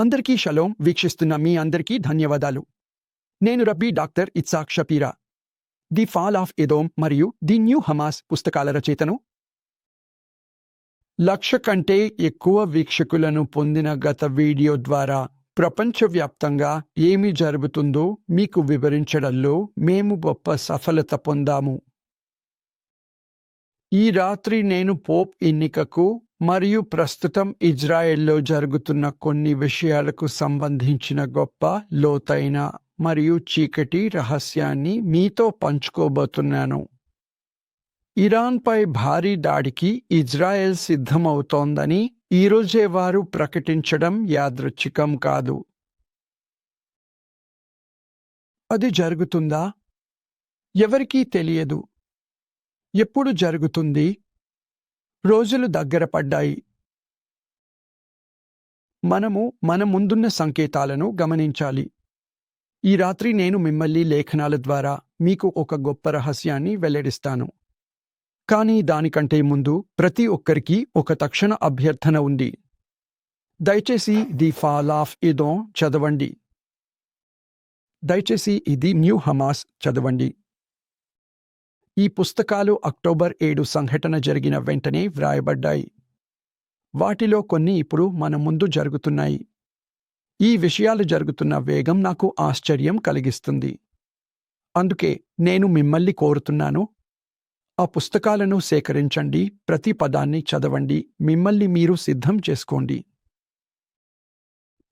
అందరికీ షలోం. వీక్షిస్తున్న మీ అందరికీ ధన్యవాదాలు. నేను rabbi doctor Yitzhak Shapira. The fall of Edom మరియు ది న్యూ హమాస్ పుస్తకాల రచయితను. లక్ష కంటే ఎక్కువ వీక్షకులను పొందిన గత వీడియో ద్వారా ప్రపంచవ్యాప్తంగా ఏమి జరుగుతుందో మీకు వివరించడంలో మేము గొప్ప సఫలత పొందాము. ఈ రాత్రి నేను పోప్ ఎన్నికకు మరియు ప్రస్తుతం ఇజ్రాయెల్లో జరుగుతున్న కొన్ని విషయాలకు సంబంధించిన గొప్ప లోతైన మరియు చీకటి రహస్యాన్ని మీతో పంచుకోబోతున్నాను. ఇరాన్పై భారీ దాడికి ఇజ్రాయెల్ సిద్ధమవుతోందని ఈరోజే వారు ప్రకటించడం యాదృచ్ఛికం కాదు. అది జరుగుతుందా? ఎవరికీ తెలియదు. ఎప్పుడు జరుగుతుంది? రోజులు దగ్గర పడ్డాయి. మనము మన ముందున్న సంకేతాలను గమనించాలి. ఈ రాత్రి నేను మిమ్మల్ని లేఖనాల ద్వారా మీకు ఒక గొప్ప రహస్యాన్ని వెల్లడిస్తాను. కానీ దానికంటే ముందు ప్రతి ఒక్కరికి ఒక తక్షణ అభ్యర్థన ఉంది. దయచేసి ది ఫాల్ ఆఫ్ ఇదో చదవండి. దయచేసి ఇది న్యూ హమాస్ చదవండి. ఈ పుస్తకాలు అక్టోబర్ ఏడు సంఘటన జరిగిన వెంటనే వ్రాయబడ్డాయి. వాటిలో కొన్ని ఇప్పుడు మన ముందు జరుగుతున్నాయి. ఈ విషయాలు జరుగుతున్న వేగం నాకు ఆశ్చర్యం కలిగిస్తుంది. అందుకే నేను మిమ్మల్ని కోరుతున్నాను. ఆ పుస్తకాలను సేకరించండి ప్రతి పదాన్ని చదవండి మిమ్మల్ని మీరు సిద్ధం చేసుకోండి.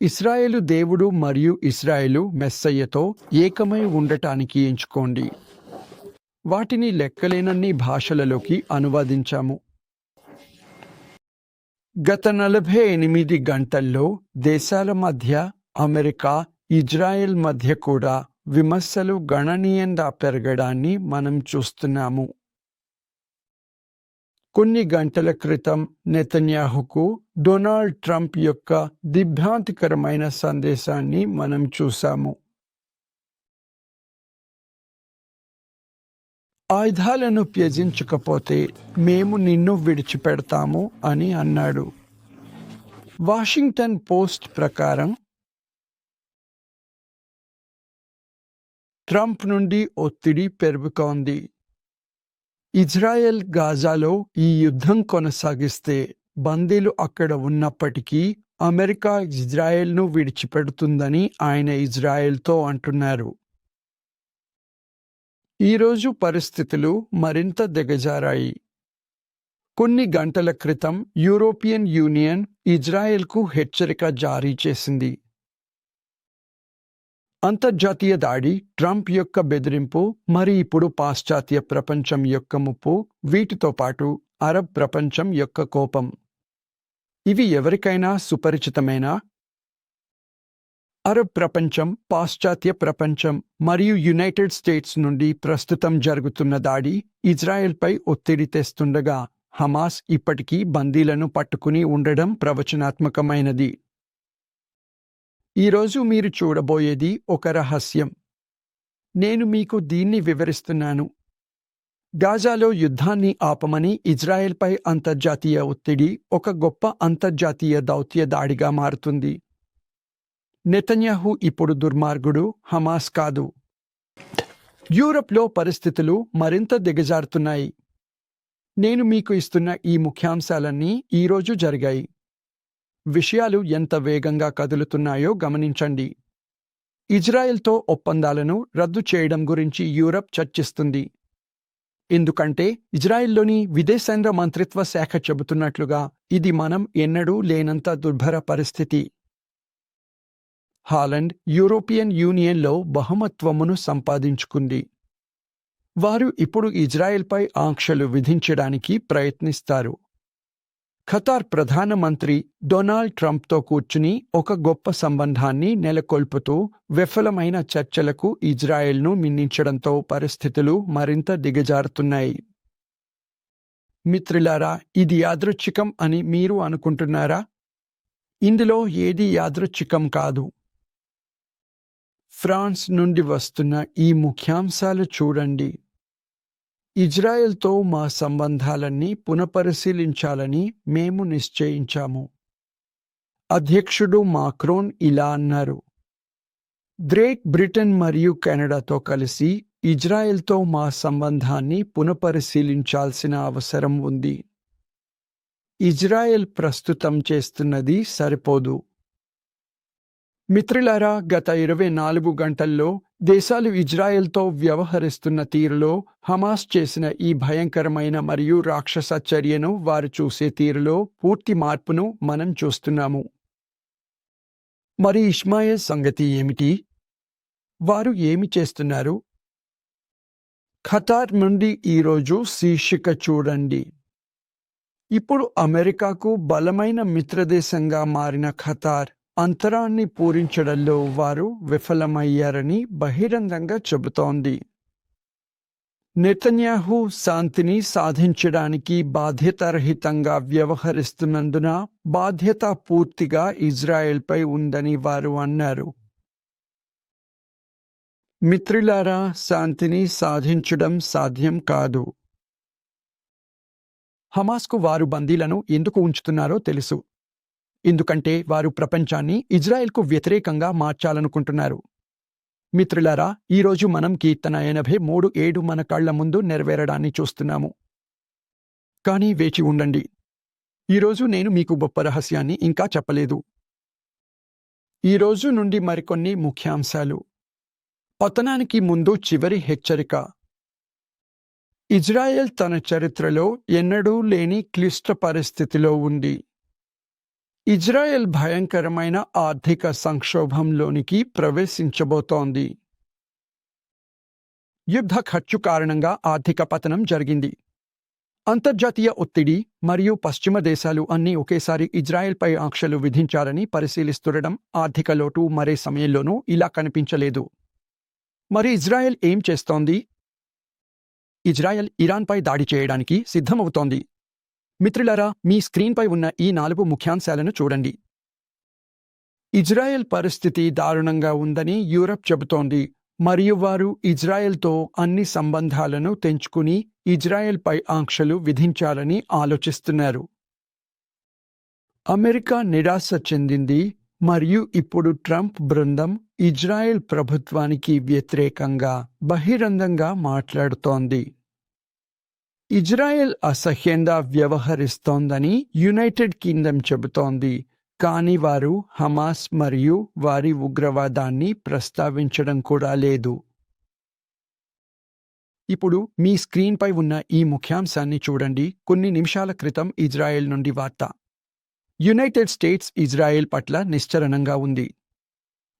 ఇస్రాయేలు దేవుడు మరియు ఇస్రాయేలు మెస్సయ్యతో ఏకమై ఉండటానికి ఎంచుకోండి. వాటిని లెక్కలేనన్ని భాషలలోకి అనువాదించాము. గత నలభై ఎనిమిది గంటల్లో దేశాల మధ్య అమెరికా ఇజ్రాయెల్ మధ్య కూడా విమర్శలు గణనీయంగా పెరగడాన్ని మనం చూస్తున్నాము. కొన్ని గంటల క్రితం నెతన్యాహుకు డొనాల్డ్ ట్రంప్ యొక్క దిగ్భ్రాంతికరమైన సందేశాన్ని మనం చూశాము. ఆయుధాలను త్యజించకపోతే మేము నిన్ను విడిచిపెడతాము అని అన్నాడు. వాషింగ్టన్ పోస్ట్ ప్రకారం ట్రంప్ నుండి ఒత్తిడి పెరుగుతోంది. ఇజ్రాయెల్ గాజాలో ఈ యుద్ధం కొనసాగిస్తే బందీలు అక్కడ ఉన్నప్పటికీ అమెరికా ఇజ్రాయెల్ను విడిచిపెడుతుందని ఆయన ఇజ్రాయెల్తో అంటున్నారు. ఈరోజు పరిస్థితులు మరింత దిగజారాయి. కొన్ని గంటల క్రితం యూరోపియన్ యూనియన్ ఇజ్రాయెల్కు హెచ్చరిక జారీ చేసింది. అంతర్జాతీయ దాడి ట్రంప్ యొక్క బెదిరింపు మరి ఇప్పుడు పాశ్చాత్య ప్రపంచం యొక్క ముప్పు వీటితో పాటు అరబ్ ప్రపంచం యొక్క కోపం. ఇవి ఎవరికైనా సుపరిచితమేనా? అరబ్ ప్రపంచం పాశ్చాత్య ప్రపంచం మరియు యునైటెడ్ స్టేట్స్ నుండి ప్రస్తుతం జరుగుతున్న దాడి ఇజ్రాయెల్పై ఒత్తిడి తెస్తుండగా హమాస్ ఇప్పటికీ బందీలను పట్టుకుని ఉండడం ప్రవచనాత్మకమైనది. ఈరోజు మీరు చూడబోయేది ఒక రహస్యం. నేను మీకు దీన్ని వివరిస్తున్నాను. గాజాలో యుద్ధాన్ని ఆపమని ఇజ్రాయెల్పై అంతర్జాతీయ ఒత్తిడి ఒక గొప్ప అంతర్జాతీయ దౌత్య దాడిగా మారుతుంది. నెతన్యాహు ఇప్పుడు దుర్మార్గుడు హమాస్ కాదు. యూరప్లో పరిస్థితులు మరింత దిగజారుతున్నాయి. నేను మీకు ఇస్తున్న ఈ ముఖ్యాంశాలన్నీ ఈరోజు జరిగాయి. విషయాలు ఎంత వేగంగా కదులుతున్నాయో గమనించండి. ఇజ్రాయెల్తో ఒప్పందాలను రద్దు చేయడం గురించి యూరప్ చర్చిస్తుంది. ఎందుకంటే ఇజ్రాయెల్లోని విదేశాంగ మంత్రిత్వ శాఖ చెబుతున్నట్లుగా ఇది మనం ఎన్నడూ లేనంత దుర్భర పరిస్థితి. హాలండ్ యూరోపియన్ యూనియన్లో బహుమత్వమును సంపాదించుకుంది. వారు ఇప్పుడు ఇజ్రాయెల్పై ఆంక్షలు విధించడానికి ప్రయత్నిస్తారు. ఖతార్ ప్రధానమంత్రి డొనాల్డ్ ట్రంప్తో కూర్చుని ఒక గొప్ప సంబంధాన్ని నెలకొల్పుతూ విఫలమైన చర్చలకు ఇజ్రాయెల్ను మిన్నించడంతో పరిస్థితులు మరింత దిగజారుతున్నాయి. మిత్రులారా ఇది యాదృచ్ఛికం అని మీరు అనుకుంటున్నారా? ఇందులో ఏది యాదృచ్ఛికం కాదు. ఫ్రాన్స్ నుండి వస్తున్న ఈ ముఖ్యాంశాలు చూడండి. ఇజ్రాయెల్తో మా సంబంధాలన్నీ పునఃపరిశీలించాలని మేము నిశ్చయించాము. అధ్యక్షుడు మాక్రోన్ ఇలా అన్నారు. గ్రేట్ బ్రిటన్ మరియు కెనడాతో కలిసి ఇజ్రాయెల్తో మా సంబంధాన్ని పునఃపరిశీలించాల్సిన అవసరం ఉంది. ఇజ్రాయెల్ ప్రస్తుతం చేస్తున్నది సరిపోదు. మిత్రులారా గత ఇరవై నాలుగు గంటల్లో దేశాలు ఇజ్రాయెల్తో వ్యవహరిస్తున్న తీరులో హమాస్ చేసిన ఈ భయంకరమైన మరియు రాక్షస చర్యను వారు చూసే తీరులో పూర్తి మార్పును మనం చూస్తున్నాము. మరి ఇస్మాయిల్ సంగతి ఏమిటి? వారు ఏమి చేస్తున్నారు? ఖతార్ నుండి ఈరోజు శీర్షిక చూడండి. ఇప్పుడు అమెరికాకు బలమైన మిత్రదేశంగా మారిన ఖతార్ అంతరాన్ని పూరించడంలో వారు విఫలమయ్యారని బహిరంగంగా చెబుతోంది. నెతన్యాహు శాంతిని సాధించడానికి బాధ్యతారహితంగా వ్యవహరిస్తున్నందున బాధ్యత పూర్తిగా ఇజ్రాయెల్పై ఉందని వారు అన్నారు. మిత్రులారా శాంతిని సాధించడం సాధ్యం కాదు. హమాస్కు వారు బందీలను ఎందుకు ఉంచుతున్నారో తెలుసు. ఎందుకంటే వారు ప్రపంచాన్ని ఇజ్రాయెల్కు వ్యతిరేకంగా మార్చాలనుకుంటున్నారు. మిత్రులారా ఈరోజు మనం కీర్తన ఎనభై మూడు ఏడు మన కళ్ళ ముందు నెరవేరడాన్ని చూస్తున్నాము. కానీ వేచి ఉండండి. ఈరోజు నేను మీకు గొప్ప రహస్యాన్ని ఇంకా చెప్పలేదు. ఈరోజు నుండి మరికొన్ని ముఖ్యాంశాలు. పతనానికి ముందు చివరి హెచ్చరిక. ఇజ్రాయెల్ తన చరిత్రలో ఎన్నడూ లేని క్లిష్ట పరిస్థితిలో ఉంది. ఇజ్రాయెల్ భయంకరమైన ఆర్థిక సంక్షోభంలోనికి ప్రవేశించబోతోంది. యుద్ధ ఖర్చు కారణంగా ఆర్థిక పతనం జరిగింది. అంతర్జాతీయ ఒత్తిడి మరియు పశ్చిమ దేశాలు అన్నీ ఒకేసారి ఇజ్రాయెల్పై ఆంక్షలు విధించారని పరిశీలిస్తుండడం ఆర్థిక లోటు మరే సమయంలోనూ ఇలా కనిపించలేదు. మరి ఇజ్రాయెల్ ఏం చేస్తోంది? ఇజ్రాయెల్ ఇరాన్పై దాడి చేయడానికి సిద్ధమవుతోంది. మిత్రులారా మీ స్క్రీన్పై ఉన్న ఈ నాలుగు ముఖ్యాంశాలను చూడండి. ఇజ్రాయెల్ పరిస్థితి దారుణంగా ఉందని యూరప్ చెబుతోంది. మరియు వారు ఇజ్రాయెల్తో అన్ని సంబంధాలను తెంచుకుని ఇజ్రాయెల్పై ఆంక్షలు విధించాలని ఆలోచిస్తున్నారు. అమెరికా నిరాశ చెందింది. మరియు ఇప్పుడు ట్రంప్ బృందం ఇజ్రాయెల్ ప్రభుత్వానికి వ్యతిరేకంగా బహిరంగంగా మాట్లాడుతోంది. ఇజ్రాయెల్ అసహ్యంగా వ్యవహరిస్తోందని యునైటెడ్ కింగ్డమ్ చెబుతోంది. కానీ వారు హమాస్ మరియు వారి ఉగ్రవాదాన్ని ప్రస్తావించడం కూడా లేదు. ఇప్పుడు మీ స్క్రీన్పై ఉన్న ఈ ముఖ్యాంశాన్ని చూడండి. కొన్ని నిమిషాల క్రితం ఇజ్రాయెల్ నుండి వార్త. యునైటెడ్ స్టేట్స్ ఇజ్రాయెల్ పట్ల నిశ్చరణంగా ఉంది.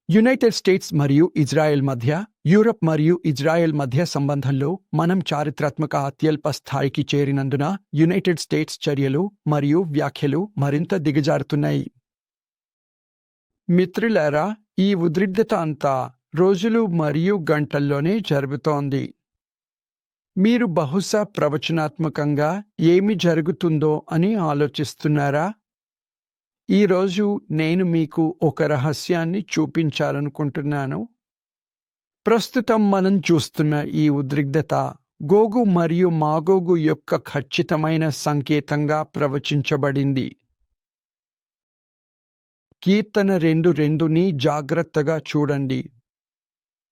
యునైటెడ్ స్టేట్స్ మరియు ఇజ్రాయెల్ మధ్య యూరప్ మరియు ఇజ్రాయెల్ మధ్య సంబంధంలో మనం చారిత్రాత్మక అత్యల్ప స్థాయికి చేరినందున యునైటెడ్ స్టేట్స్ చర్యలు మరియు వ్యాఖ్యలు మరింత దిగజారుతున్నాయి. మిత్రులారా ఈ ఉద్రిక్తత అంతా రోజులు మరియు గంటల్లోనే జరుగుతోంది. మీరు బహుశా ప్రవచనాత్మకంగా ఏమి జరుగుతుందో అని ఆలోచిస్తున్నారా? ఈరోజు నేను మీకు ఒక రహస్యాన్ని చూపించాలనుకుంటున్నాను. ప్రస్తుతం మనం చూస్తున్న ఈ ఉద్రిక్తత గోగు మరియు మాగోగు యొక్క ఖచ్చితమైన సంకేతంగా ప్రవచించబడింది. కీర్తన రెండు రెండుని జాగ్రత్తగా చూడండి.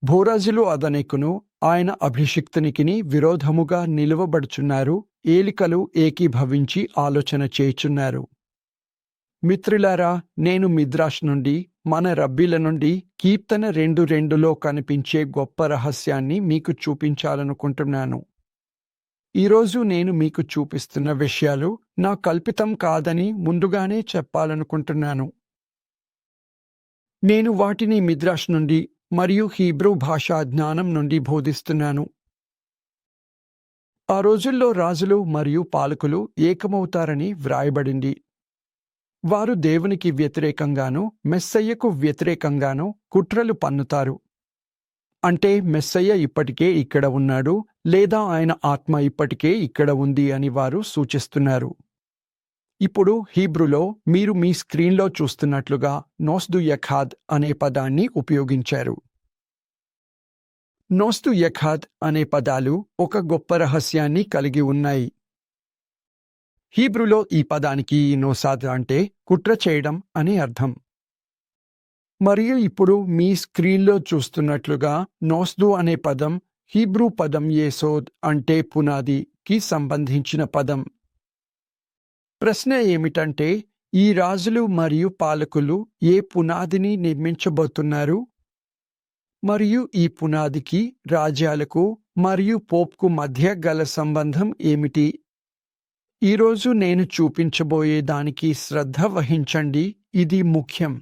భూరాజులు అదనికును ఆయన అభిషిక్తునికిని విరోధముగా నిలువబడుచున్నారు ఏలికలు ఏకీభవించి ఆలోచన చేయుచున్నారు. మిత్రులారా నేను మిద్రాష్ నుండి మన రబ్బీల నుండి కీర్తన రెండు రెండులో కనిపించే గొప్ప రహస్యాన్ని మీకు చూపించాలనుకుంటున్నాను. ఈరోజు నేను మీకు చూపిస్తున్న విషయాలు నా కల్పితం కాదని ముందుగానే చెప్పాలనుకుంటున్నాను. నేను వాటిని మిద్రాష్ నుండి మరియు హీబ్రూ భాషా జ్ఞానం నుండి బోధిస్తున్నాను. ఆ రోజుల్లో రాజులు మరియు పాలకులు ఏకమవుతారని వ్రాయబడింది. వారు దేవునికి వ్యతిరేకంగాను మెస్సయ్యకు వ్యతిరేకంగాను కుట్రలు పన్నుతారు. అంటే మెస్సయ్య ఇప్పటికే ఇక్కడ ఉన్నాడు లేదా ఆయన ఆత్మ ఇప్పటికే ఇక్కడ ఉంది అని వారు సూచిస్తున్నారు. ఇప్పుడు హీబ్రులో మీరు మీ స్క్రీన్లో చూస్తున్నట్లుగా నోస్దు యఖాద్ అనే పదాన్ని ఉపయోగించారు. నోస్తు యఖాద్ అనే పదాలు ఒక గొప్ప రహస్యాన్ని కలిగి ఉన్నాయి. హీబ్రూలో ఈ పదానికి నోసాద్ అంటే కుట్ర చేయడం అని అర్థం. మరియు ఇప్పుడు మీ స్క్రీన్లో చూస్తున్నట్లుగా నోస్దు అనే పదం హీబ్రూ పదం ఏసోద్ అంటే పునాదికి సంబంధించిన పదం. ప్రశ్న ఏమిటంటే ఈ రాజులు మరియు పాలకులు ఏ పునాదిని నిర్మించబోతున్నారు? మరియు ఈ పునాదికి రాజ్యాలకు మరియు పోప్కు మధ్య గల సంబంధం ఏమిటి? ఈరోజు నేను చూపించబోయే దానికి శ్రద్ధ వహించండి. ఇది ముఖ్యం.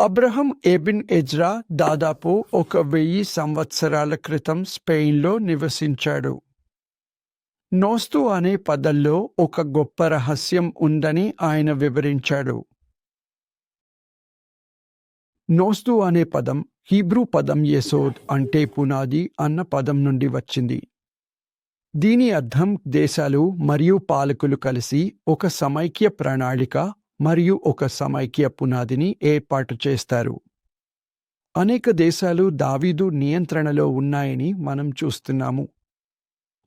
అబ్రహం ఎబిన్ ఎజ్రా దాదాపు ఒక వెయ్యి సంవత్సరాల క్రితం స్పెయిన్లో నివసించాడు. నోస్తు అనే పదంలో ఒక గొప్ప రహస్యం ఉందని ఆయన వివరించాడు. నోస్తు అనే పదం హీబ్రూ పదం యెసోద్ అంటే పునాది అన్న పదం నుండి వచ్చింది. దీని అర్థం దేశాలు మరియు పాలకులు కలిసి ఒక సమైక్య ప్రణాళిక మరియు ఒక సమైక్య పునాదిని ఏర్పాటు చేస్తారు. అనేక దేశాలు దావీదు నియంత్రణలో ఉన్నాయని మనం చూస్తున్నాము.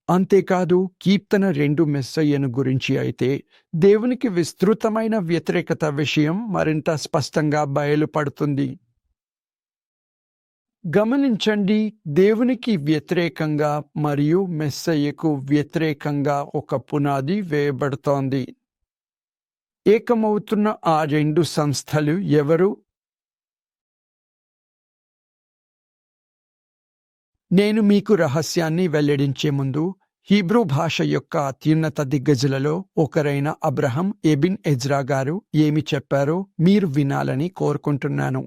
అంతేకాదు కీర్తన రెండు మెస్సయ్యను గురించి అయితే దేవునికి విస్తృతమైన వ్యతిరేకత విషయం మరింత స్పష్టంగా బయలుపడుతుంది. గమనించండి దేవునికి వ్యతిరేకంగా మరియు మెస్సయ్యకు వ్యతిరేకంగా ఒక పునాది వేయబడుతోంది. ఏకమవుతున్న ఆ రెండు సంస్థలు ఎవరు? నేను మీకు రహస్యాన్ని వెల్లడించే ముందు హీబ్రూ భాష యొక్క అత్యున్నత దిగ్గజులలో ఒకరైన అబ్రహం ఎబిన్ ఎజ్రా గారు ఏమి చెప్పారో మీరు వినాలని కోరుకుంటున్నాను.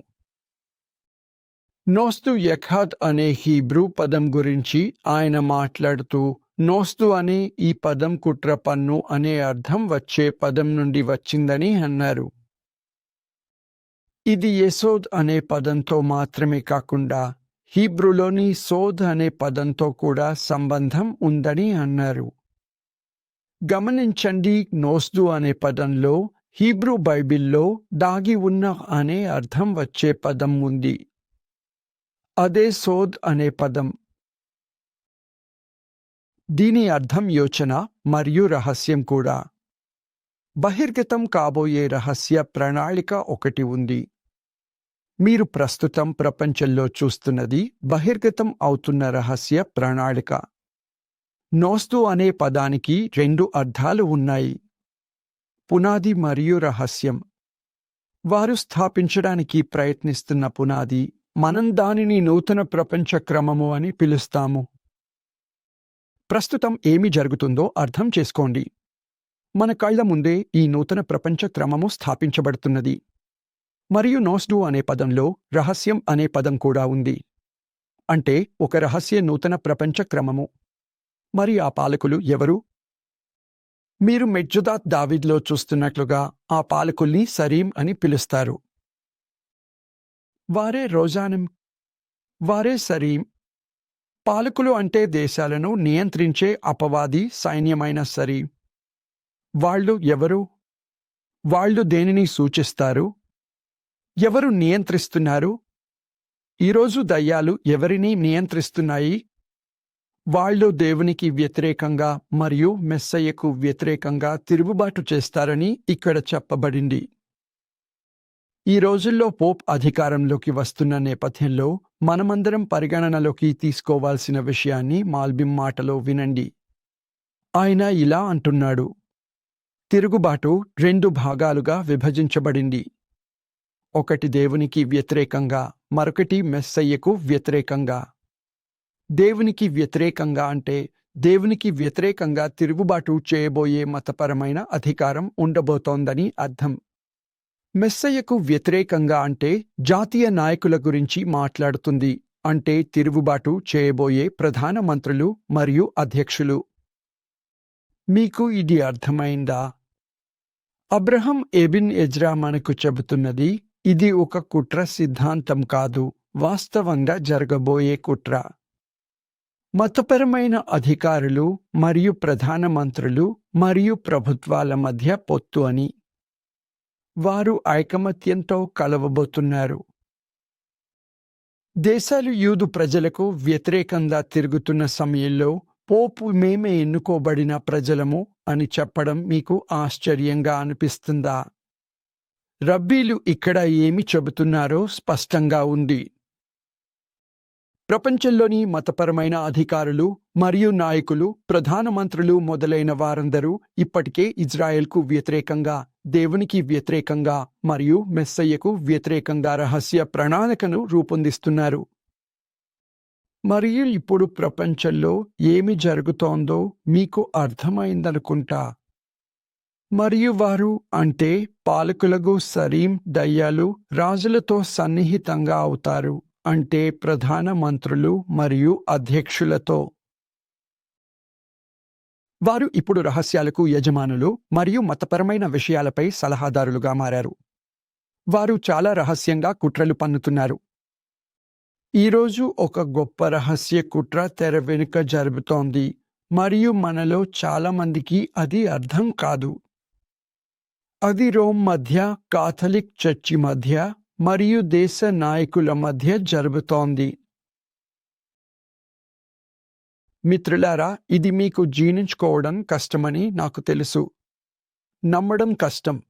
నోస్తు యఖాద్ అనే హీబ్రూ పదం గురించి ఆయన మాట్లాడుతూ నోస్తు అనే ఈ పదం కుట్ర పన్ను అనే అర్థం వచ్చే పదం నుండి వచ్చిందని అన్నారు. ఇది యెసోద్ అనే పదంతో మాత్రమే కాకుండా హీబ్రూలోని సోద్ అనే పదంతో కూడా సంబంధం ఉందని అన్నారు. గమనించండి నోస్దు అనే పదంలో హీబ్రూ బైబిల్లో దాగి ఉన్న అనే అర్థం వచ్చే పదం ఉంది. అదే సోద్ అనే పదం. దీని అర్థం యోచన మరియు రహస్యం కూడా. బహిర్గతం కాబోయే రహస్య ప్రణాళిక ఒకటి ఉంది. మీరు ప్రస్తుతం ప్రపంచంలో చూస్తున్నది బహిర్గతం అవుతున్న రహస్య ప్రణాళిక. నోస్తు అనే పదానికి రెండు అర్థాలు ఉన్నాయి. పునాది మరియు రహస్యం. వారు స్థాపించడానికి ప్రయత్నిస్తున్న పునాది మనం దానిని నూతన ప్రపంచ క్రమము అని పిలుస్తాము. ప్రస్తుతం ఏమి జరుగుతుందో అర్థం చేసుకోండి. మన కళ్ళ ముందే ఈ నూతన ప్రపంచ క్రమము స్థాపించబడుతున్నది. మరియు నోస్డు అనే పదంలో రహస్యం అనే పదం కూడా ఉంది. అంటే ఒక రహస్య నూతన ప్రపంచ క్రమము. మరి ఆ పాలకులు ఎవరు? మీరు మెజ్జుదాత్ దావిద్లో చూస్తున్నట్లుగా ఆ పాలకుల్ని సరీం అని పిలుస్తారు. వారే రోజానం వారే సరీం. పాలకులు అంటే దేశాలను నియంత్రించే అపవాది సైన్యమైన సరీం. వాళ్ళు ఎవరు? వాళ్ళు దేనిని సూచిస్తారు? ఎవరు నియంత్రిస్తున్నారు? ఈరోజు దయ్యాలు ఎవరిని నియంత్రిస్తున్నాయి? వాళ్ళు దేవునికి వ్యతిరేకంగా మరియు మెస్సయ్యకు వ్యతిరేకంగా తిరుగుబాటు చేస్తారని ఇక్కడ చెప్పబడింది. ఈ రోజుల్లో పోప్ అధికారంలోకి వస్తున్న నేపథ్యంలో మనమందరం పరిగణనలోకి తీసుకోవాల్సిన విషయాన్ని మాల్బిం మాటలో వినండి. ఆయన ఇలా అంటున్నాడు. తిరుగుబాటు రెండు భాగాలుగా విభజించబడింది. ఒకటి దేవునికి వ్యతిరేకంగా మరొకటి మెస్సయ్యకు వ్యతిరేకంగా. దేవునికి వ్యతిరేకంగా అంటే దేవునికి వ్యతిరేకంగా తిరుగుబాటు చేయబోయే మతపరమైన అధికారం ఉండబోతోందని అర్థం. మెస్సయ్యకు వ్యతిరేకంగా అంటే జాతీయ నాయకుల గురించి మాట్లాడుతుంది. అంటే తిరుగుబాటు చేయబోయే ప్రధాన మంత్రులు మరియు అధ్యక్షులు. మీకు ఇది అర్థమైందా? అబ్రహం ఎబిన్ ఎజ్రా మనకు చెబుతున్నది ఇది ఒక కుట్ర సిద్ధాంతం కాదు వాస్తవంగా జరగబోయే కుట్ర. మతపరమైన అధికారులు మరియు ప్రధానమంత్రులు మరియు ప్రభుత్వాల మధ్య పొత్తు అని. వారు ఐకమత్యంతో కలవబోతున్నారు. దేశాలు యూదు ప్రజలకు వ్యతిరేకంగా తిరుగుతున్న సమయంలో పోపు మేమే ఎన్నుకోబడిన ప్రజలము అని చెప్పడం మీకు ఆశ్చర్యంగా అనిపిస్తుందా? రబ్బీలు ఇక్కడ ఏమి చెబుతున్నారో స్పష్టంగా ఉంది. ప్రపంచంలోని మతపరమైన అధికారులు మరియు నాయకులు ప్రధానమంత్రులు మొదలైన వారందరూ ఇప్పటికే ఇజ్రాయెల్కు వ్యతిరేకంగా దేవునికి వ్యతిరేకంగా మరియు మెస్సయ్యకు వ్యతిరేకంగా రహస్య ప్రణాళికను రూపొందిస్తున్నారు. మరియు ఇప్పుడు ప్రపంచంలో ఏమి జరుగుతోందో మీకు అర్థమైందనుకుంటా. మరియు వారు అంటే పాలకులకు సరీం దయ్యాలు రాజులతో సన్నిహితంగా అవుతారు అంటే ప్రధాన మంత్రులు మరియు అధ్యక్షులతో. వారు ఇప్పుడు రహస్యాలకు యజమానులు మరియు మతపరమైన విషయాలపై సలహాదారులుగా మారారు. వారు చాలా రహస్యంగా కుట్రలు పన్నుతున్నారు. ఈరోజు ఒక గొప్ప రహస్య కుట్ర తెర వెనుక జరుగుతోంది మరియు మనలో చాలా మందికి అది అర్థం కాదు. అది రోమ్ మధ్య కాథలిక్ చర్చి మధ్య మరియు దేశ నాయకుల మధ్య జరుగుతోంది. మిత్రులారా ఇది మీకు జీర్ణించుకోవడం కష్టమని నాకు తెలుసు. నమ్మడం కష్టం.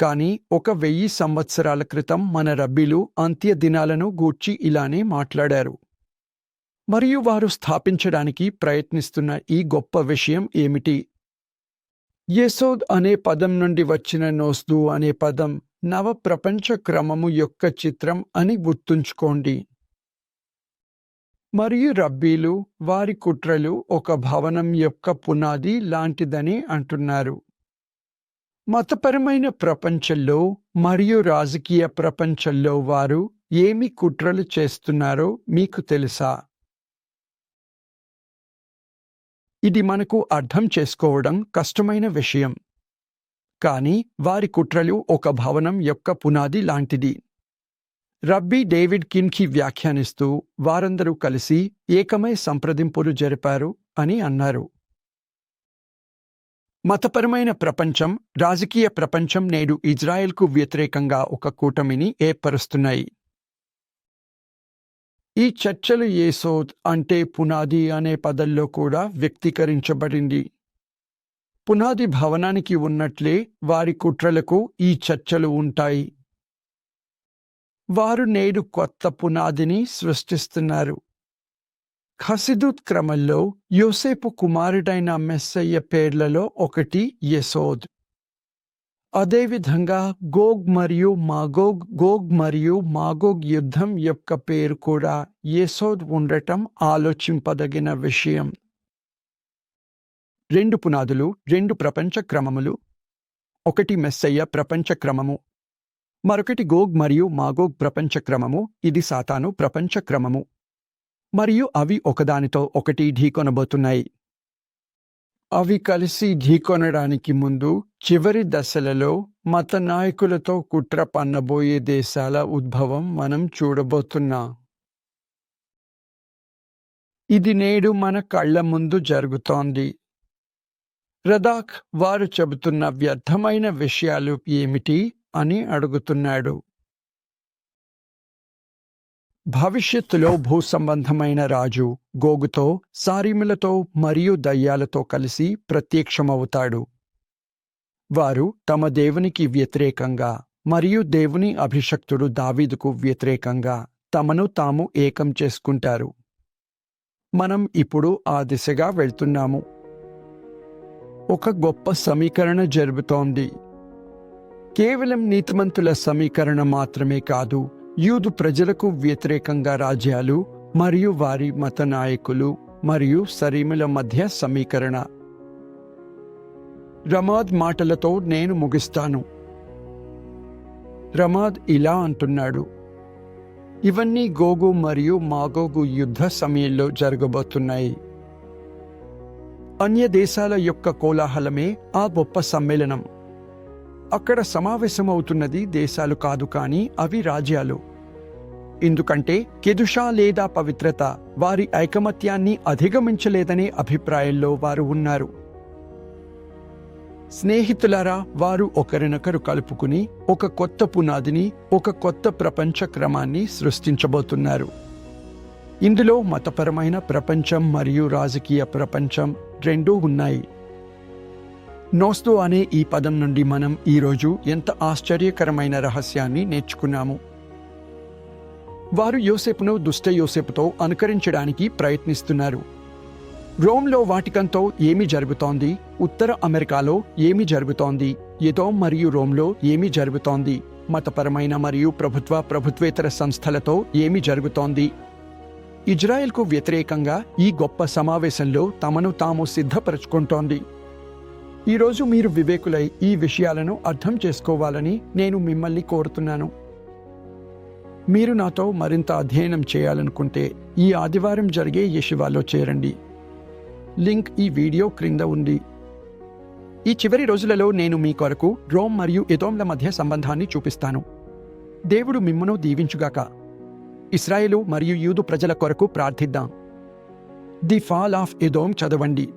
కానీ ఒక వెయ్యి సంవత్సరాల క్రితం మన రబ్బీలు అంత్య దినాలను గూర్చి ఇలానే మాట్లాడారు. మరియు వారు స్థాపించడానికి ప్రయత్నిస్తున్న ఈ గొప్ప విషయం ఏమిటి? యెసోద్ అనే పదం నుండి వచ్చిన నోస్దు అనే పదం నవ ప్రపంచ క్రమము యొక్క చిత్రం అని గుర్తుంచుకోండి. మరియు రబ్బీలు వారి కుట్రలు ఒక భవనం యొక్క పునాది లాంటిదని అంటున్నారు. మతపరమైన ప్రపంచంలో మరియు రాజకీయ ప్రపంచంలో వారు ఏమి కుట్రలు చేస్తున్నారో మీకు తెలుసా? ఇది మనకు అర్థం చేసుకోవడం కష్టమైన విషయం. కానీ వారి కుట్రలు ఒక భవనం యొక్క పునాది లాంటిది. రబ్బీ డేవిడ్ కిన్కి వ్యాఖ్యానిస్తూ వారందరూ కలిసి ఏకమై సంప్రదింపులు జరిపారు అని అన్నారు. మతపరమైన ప్రపంచం రాజకీయ ప్రపంచం నేడు ఇజ్రాయెల్కు వ్యతిరేకంగా ఒక కూటమిని ఏర్పరుస్తున్నాయి. ఈ చర్చలు ఏసోద్ అంటే పునాది అనే పదంలో కూడా వ్యక్తీకరించబడింది. పునాది భవనానికి ఉన్నట్లే వారి కుట్రలకు ఈ చర్చలు ఉంటాయి. వారు నేడు కొత్త పునాదిని సృష్టిస్తున్నారు. ఖసిదుత్ క్రమంలో యోసేపు కుమారుడైన మెస్సయ్య పేర్లలో ఒకటి యెసోద్. అదేవిధంగా గోగ్ మరియు మాగోగ్ గోగ్ మరియు మాగోగ్ యుద్ధం యొక్క పేరు కూడా యెసోద్ ఉండటం ఆలోచింపదగిన విషయం. రెండు పునాదులు రెండు ప్రపంచ క్రమములు ఒకటి మెస్సయ్య ప్రపంచ క్రమము మరొకటి గోగ్ మరియు మాగోగ్ ప్రపంచ క్రమము. ఇది సాతాను ప్రపంచ క్రమము. మరియు అవి ఒకదానితో ఒకటి ఢీకొనబోతున్నాయి. అవి కలిసి ఢీకొనడానికి ముందు చివరి దశలలో మత నాయకులతో కుట్ర పన్నబోయే దేశాల ఉద్భవం మనం చూడబోతున్నాం. ఇది నేడు మన కళ్ళ ముందు జరుగుతోంది. రదాక్ వారు చెబుతున్న వ్యర్థమైన విషయాలు ఏమిటి? అని అడుగుతున్నాడు. భవిష్యత్తులో భూ సంబంధమైన రాజు గోగుతో సారిములతో మరియు దయ్యాలతో కలిసి ప్రత్యక్షమవుతాడు. వారు తమ దేవునికి వ్యతిరేకంగా మరియు దేవుని అభిషక్తుడు దావీదుకు వ్యతిరేకంగా తమను తాము ఏకం చేసుకుంటారు. మనం ఇప్పుడు ఆ దిశగా వెళ్తున్నాము. ఒక గొప్ప సమీకరణ జరుగుతోంది. కేవలం నీతిమంతుల సమీకరణ మాత్రమే కాదు యూదు ప్రజలకు వ్యతిరేకంగా రాజ్యాలు మరియు వారి మత నాయకులు మరియు సరీముల మధ్య సమీకరణ. రమాద్ మాటలతో నేను ముగిస్తాను. రమాద్ ఇలా అంటున్నాడు ఇవన్నీ గోగు మరియు మాగోగు యుద్ధ సమయంలో జరగబోతున్నాయి. అన్య దేశాల యొక్క కోలాహలమే ఆ గొప్ప సమ్మేళనం. అక్కడ సమావేశమవుతున్నది దేశాలు కాదు కానీ అవి రాజ్యాలు. ఎందుకంటే కెదుషా లేదా పవిత్రత వారి ఐకమత్యాన్ని అధిగమించలేదనే అభిప్రాయంలో వారు ఉన్నారు. స్నేహితులారా వారు ఒకరినొకరు కలుపుకుని ఒక కొత్త పునాదిని ఒక కొత్త ప్రపంచ క్రమాన్ని సృష్టించబోతున్నారు. ఇందులో మతపరమైన ప్రపంచం మరియు రాజకీయ ప్రపంచం రెండూ ఉన్నాయి. నోస్తో అనే ఈ పదం నుండి మనం ఈరోజు ఎంత ఆశ్చర్యకరమైన రహస్యాన్ని నేర్చుకున్నాము? వారు యోసేపును దుష్ట యోసేపుతో అనుకరించడానికి ప్రయత్నిస్తున్నారు. రోమ్లో వాటికంతో ఏమి జరుగుతోంది? ఉత్తర అమెరికాలో ఏమి జరుగుతోంది? ఎదో మరియు రోమ్లో ఏమి జరుగుతోంది? మతపరమైన మరియు ప్రభుత్వ ప్రభుత్వేతర సంస్థలతో ఏమి జరుగుతోంది? ఇజ్రాయెల్కు వ్యతిరేకంగా ఈ గొప్ప సమావేశంలో తమను తాము సిద్ధపరచుకుంటోంది. ఈరోజు మీరు వివేకులై ఈ విషయాలను అర్థం చేసుకోవాలని నేను మిమ్మల్ని కోరుతున్నాను. మీరు నాతో మరింత అధ్యయనం చేయాలనుకుంటే ఈ ఆదివారం జరిగే యశివాలో చేరండి. లింక్ ఈ వీడియో క్రింద ఉంది. ఈ చివరి రోజులలో నేను మీ కొరకు రోమ్ మరియు ఎదోమ్ల మధ్య సంబంధాన్ని చూపిస్తాను. దేవుడు మిమ్మను దీవించుగాక. ఇస్రాయేలు మరియు యూదు ప్రజల కొరకు ప్రార్థిద్దాం. ది ఫాల్ ఆఫ్ ఎదోమ్ చదవండి.